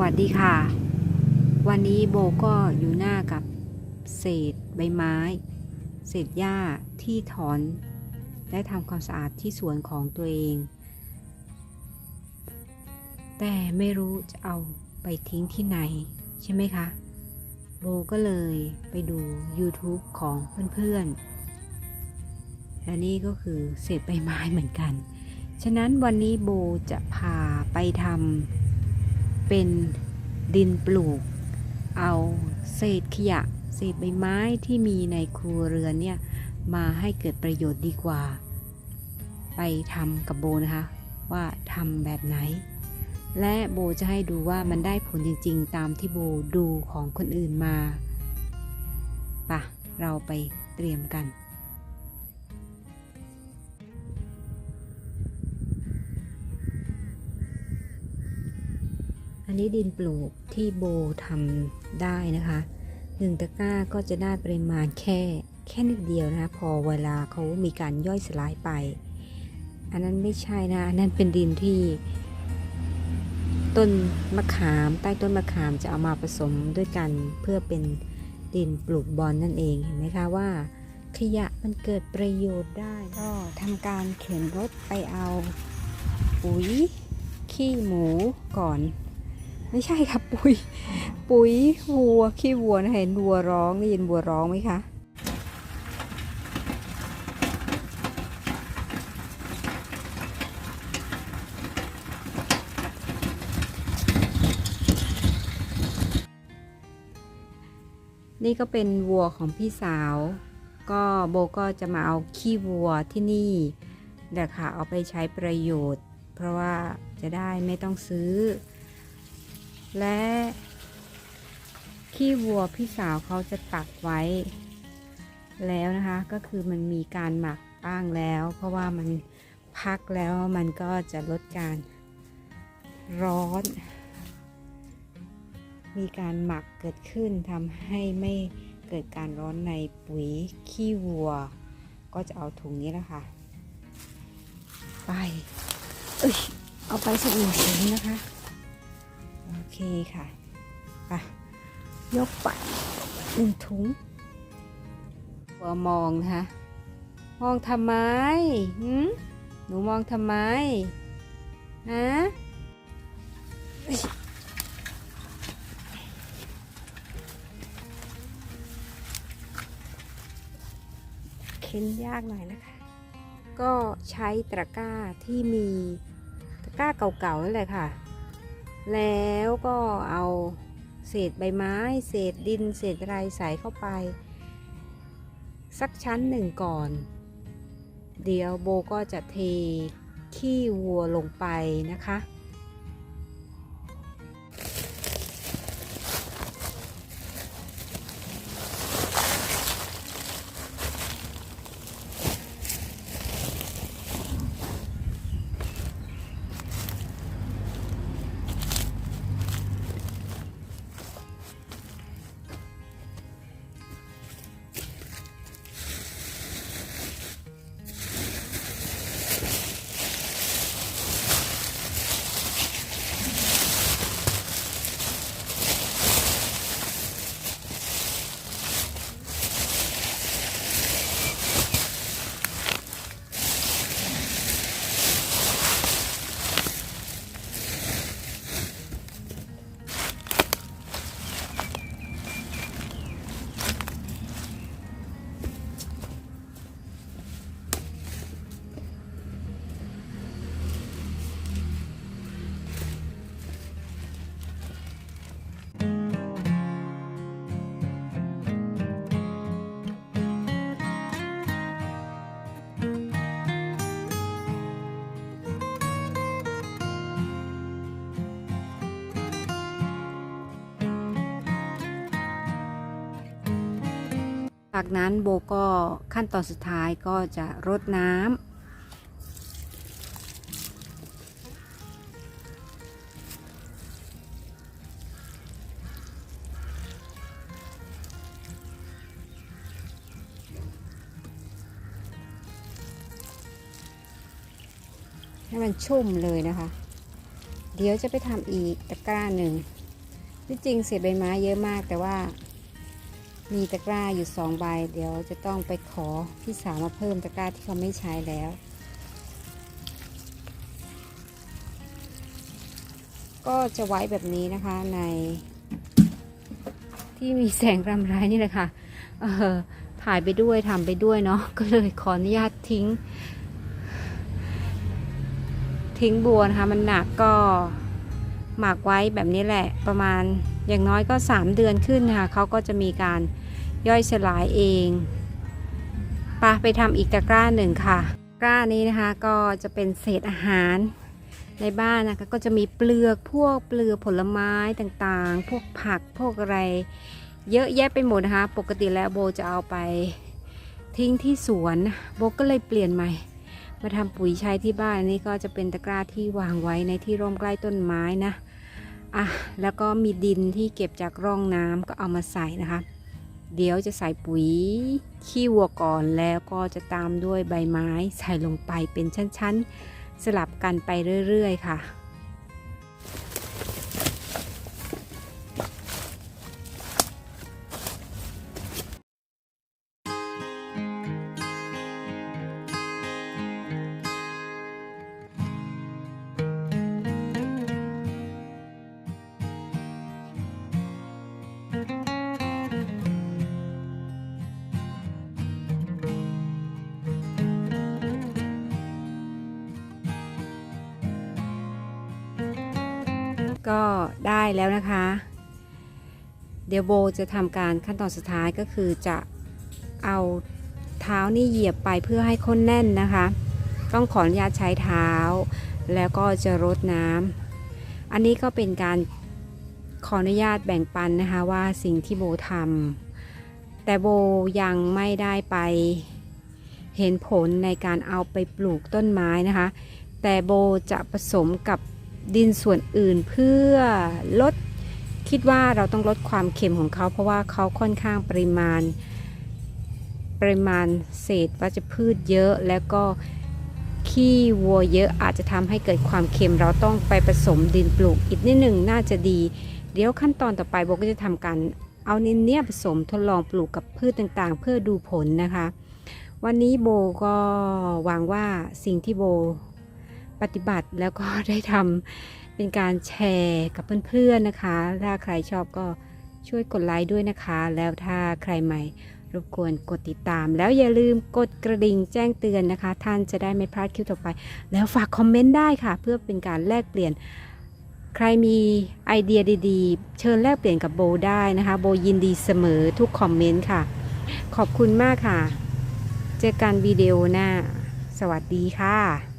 วัสดีค่ะ วันนี้โบก็อยู่หน้ากับเศษใบไม้ เศษหญ้าที่ถอนได้ทำความสะอาดที่สวนของตัวเอง แต่ไม่รู้จะเอาไปทิ้งที่ไหน ใช่ไหมคะ โบก็เลยไปดู YouTube ของเพื่อนๆ และนี่ก็คือเศษใบไม้เหมือนกัน ฉะนั้นวันนี้โบจะพาไปทำ เป็นดินปลูก เอาเศษขยะ เศษใบไม้ที่มีในครัวเรือนเนี่ยมาให้เกิดประโยชน์ดีกว่า ไปทำกับโบนะคะ ว่าทำแบบไหน และโบจะให้ดูว่ามันได้ผลจริงๆ ตามที่โบดูของคนอื่นมาปะเราไปเตรียมกัน อันนี้ดินปลูกที่โบทำได้นะคะหนึ่งตะกร้าก็จะได้ปริมาณแค่แค่นิดเดียวนะคะพอเวลาเขามีการย่อยสลายไป อันนั้นไม่ใช่นะอันนั้นเป็นดินที่ ต้นมะขามใต้ต้นมะขามจะเอามาผสมด้วยกันเพื่อเป็นดินปลูกบอลนั่นเองเห็นไหมคะว่า ขยะมันเกิดประโยชน์ได้ก็ทำการเข็นรถไปเอาปุ๋ยขี้หมูก่อน ไม่ใช่ค่ะปุ๋ย ปุ๋ยวัวขี้วัวนะเห็นวัวร้องได้ยินวัวร้องไหมคะนี่ก็เป็นวัวของพี่สาว ก็โบก็จะมาเอาขี้วัวที่นี่เดี๋ยวค่ะเอาไปใช้ประโยชน์ เพราะว่าจะได้ไม่ต้องซื้อ และ ขี้วัวพี่สาวเขาจะตักไว้ แล้วนะคะก็คือมันมีการหมักบ้างแล้ว เพราะว่ามันพักแล้วมันก็จะลดการร้อน มีการหมักเกิดขึ้นทำให้ไม่เกิดการร้อนในปุ๋ยขี้วัว ก็จะเอาถุงนี้แหละค่ะ ไป เอ้ย เอาไปสักหนึ่งถุงนะคะ โอเคค่ะไปยกไปหนึ่งถุงวัวมองนะคะมองทำไมหืมหนูมองทำไมฮะเอ้ยเค้นยากหน่อยนะคะ ก็ใช้ตะกร้าที่มีตะกร้าเก่าๆนั่นแหละค่ะ แล้วก็เอาเศษใบไม้ เศษดิน เศษอะไรใส่เข้าไป สักชั้นหนึ่งก่อน เดี๋ยวโบก็จะเทขี้วัวลงไปนะคะ จากนั้นโบก็ขั้นตอนสุดท้ายก็จะรดน้ำให้มันชุ่มเลยนะคะ เดี๋ยวจะไปทำอีกตะกร้าหนึ่งที่จริงเศษใบไม้เยอะมากแต่ว่า มีตะกร้าอยู่สองใบ เดี๋ยวจะต้องไปขอพี่สาวมาเพิ่มตะกร้าที่เขาไม่ใช้แล้ว ก็จะไว้แบบนี้นะคะใน ที่มีแสงรำไรนี่แหละค่ะถ่ายไปด้วยทำไปด้วยเนาะก็เลยขออนุญาตทิ้ง ทิ้งบัวนะคะมันหนักก็หมักไว้แบบนี้แหละประมาณอย่างน้อยก็ 3 เดือนขึ้นนะคะเขาก็จะมีการ ย่อยสลายเองปะไปทำอีกตะกร้าหนึ่งค่ะตะกร้านี้นะคะก็จะเป็นเศษอาหารในบ้านนะคะก็จะมีเปลือกพวกเปลือกผลไม้ต่างๆ พวกผักพวกอะไร เยอะแยะไปหมดนะคะ ปกติแล้วโบจะเอาไปทิ้งที่สวนโบก็เลยเปลี่ยนใหม่ มาทำปุ๋ยใช้ที่บ้านนนี้ก็จะเป็นตะกร้าที่วางไว้ในที่ร่มใกล้ต้นไม้นะอะแล้วก็มีดินที่เก็บจากร่องน้ำก็เอามาใส่นะคะ เดี๋ยวจะใส่ปุ๋ยขี้วัวก่อนแล้วก็จะตามด้วยใบไม้ใส่ลงไปเป็นชั้นๆ สลับกันไปเรื่อยๆ ค่ะ ก็ได้แล้วนะคะ เดี๋ยวโบจะทำการขั้นตอนสุดท้ายก็คือจะเอาเท้านี่เหยียบไปเพื่อให้ข้นแน่นนะคะ ต้องขออนุญาตใช้เท้า แล้วก็จะรดน้ำอันนี้ก็เป็นการขออนุญาตแบ่งปันนะคะว่าสิ่งที่โบทำแต่โบยังไม่ได้ไปเห็นผลในการเอาไปปลูกต้นไม้นะคะ แต่โบจะผสมกับ ดินส่วนอื่นเพื่อลดคิดว่าเราต้องลดความเค็มของเขา เพราะว่าเขาค่อนข้างปริมาณ ปริมาณเศษวัชพืชเยอะแล้วก็ขี้วัวเยอะอาจจะทำให้เกิดความเค็มเราต้องไปผสมดินปลูกอีกนิดหนึ่งน่าจะดี เดี๋ยวขั้นตอนต่อไปโบก็จะทำการเอานินเนี้ยผสมทดลองปลูกกับพืชต่างๆ เพื่อดูผลนะคะ วันนี้โบก็หวังว่าสิ่งที่โบ ปฏิบัติแล้วก็ได้ทำเป็นการแชร์กับเพื่อนๆนะคะ ถ้าใครชอบก็ช่วยกดไลค์ด้วยนะคะ แล้วถ้าใครใหม่รบกวนกดติดตาม แล้วอย่าลืมกดกระดิ่งแจ้งเตือนนะคะ ท่านจะได้ไม่พลาดคลิปต่อไป แล้วฝากคอมเมนต์ได้ค่ะ เพื่อเป็นการแลกเปลี่ยน ใครมีไอเดียดีๆ เชิญแลกเปลี่ยนกับโบได้นะคะ โบยินดีเสมอทุกคอมเมนต์ค่ะ ขอบคุณมากค่ะ เจอกันวิดีโอหน้า สวัสดีค่ะ